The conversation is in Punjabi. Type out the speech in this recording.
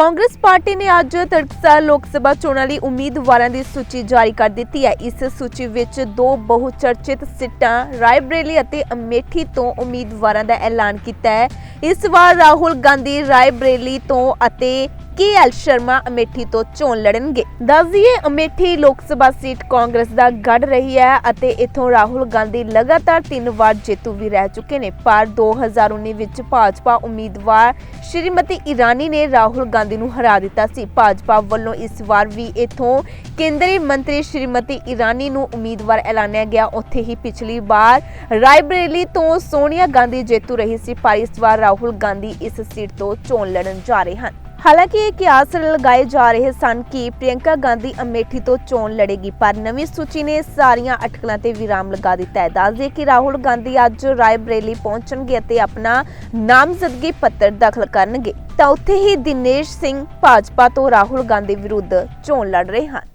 ਕਾਂਗਰਸ ਪਾਰਟੀ ਨੇ ਅੱਜ ਤੜਕਸਾਰ ਲੋਕ ਸਭਾ ਚੋਣਾਂ ਲਈ ਉਮੀਦਵਾਰਾਂ ਦੀ ਸੂਚੀ ਜਾਰੀ ਕਰ ਦਿੱਤੀ ਹੈ। ਇਸ ਸੂਚੀ ਵਿੱਚ ਦੋ ਬਹੁ ਚਰਚਿਤ ਸੀਟਾਂ ਰਾਏਬਰੇਲੀ ਅਤੇ ਅਮੇਠੀ ਤੋਂ ਉਮੀਦਵਾਰਾਂ ਦਾ ਐਲਾਨ ਕੀਤਾ ਹੈ। ਇਸ ਵਾਰ ਰਾਹੁਲ ਗਾਂਧੀ ਰਾਏਬਰੇਲੀ ਤੋਂ ਅਤੇ ਕੇ ਐਲ ਸ਼ਰਮਾ ਅਮੇਠੀ ਤੋਂ ਚੋਣ ਲੜਨਗੇ। ਦੱਸ ਦਈਏ ਅਮੇਠੀ ਲੋਕ ਸਭਾ ਸੀਟ ਕਾਂਗਰਸ ਦਾ ਗੜ ਰਹੀ ਹੈ ਅਤੇ ਇਥੋਂ ਰਾਹੁਲ ਗਾਂਧੀ ਲਗਾਤਾਰ ਤਿੰਨ ਵਾਰ ਜੇਤੂ ਵੀ ਰਹਿ ਚੁੱਕੇ ਨੇ। ਪਰ 2019 ਵਿੱਚ ਭਾਜਪਾ ਉਮੀਦਵਾਰ ਸ਼੍ਰੀਮਤੀ ਇਰਾਨੀ ਨੇ ਰਾਹੁਲ ਗਾਂਧੀ ਨੂੰ ਹਰਾ ਦਿੱਤਾ ਸੀ। ਭਾਜਪਾ ਵੱਲੋਂ ਇਸ ਵਾਰ ਵੀ ਇਥੋਂ ਕੇਂਦਰੀ ਮੰਤਰੀ ਸ਼੍ਰੀਮਤੀ ਇਰਾਨੀ ਨੂੰ ਉਮੀਦਵਾਰ ਐਲਾਨਿਆ ਗਿਆ। ਉੱਥੇ ਹੀ ਪਿਛਲੀ ਵਾਰ ਰਾਇਬਰੇਲੀ ਤੋਂ ਸੋਨੀਆ ਗਾਂਧੀ ਜੇਤੂ ਰਹੀ ਸੀ, ਪਰ ਇਸ ਵਾਰ ਰਾਹੁਲ ਗਾਂਧੀ ਇਸ ਸੀਟ ਤੋਂ ਚੋਣ ਲੜਨ ਜਾ ਰਹੇ ਹਨ। ਹਾਲਾਂਕਿ ਇਹ ਕਿਆਸ ਲਗਾਏ ਜਾ ਰਹੇ ਸਨ ਕਿ ਪ੍ਰਿਯੰਕਾ ਗਾਂਧੀ ਅਮੇਠੀ ਤੋਂ ਚੋਣ ਲੜੇਗੀ, ਪਰ ਨਵੀਂ ਸੂਚੀ ਨੇ ਸਾਰੀਆਂ ਅਟਕਲਾਂ ਤੇ ਵਿਰਾਮ ਲਗਾ ਦਿੱਤਾ ਹੈ। ਦੱਸਦੇ ਕਿ ਰਾਹੁਲ ਗਾਂਧੀ ਅੱਜ ਰਾਏਬਰੇਲੀ ਪਹੁੰਚਣਗੇ ਅਤੇ ਆਪਣਾ ਨਾਮਜ਼ਦਗੀ ਪੱਤਰ ਦਾਖਲ ਕਰਨਗੇ। ਤਾਂ ਉੱਥੇ ਹੀ ਦਿਨੇਸ਼ ਸਿੰਘ ਭਾਜਪਾ ਤੋਂ ਰਾਹੁਲ ਗਾਂਧੀ ਵਿਰੁੱਧ ਚੋਣ ਲੜ ਰਹੇ ਹਨ।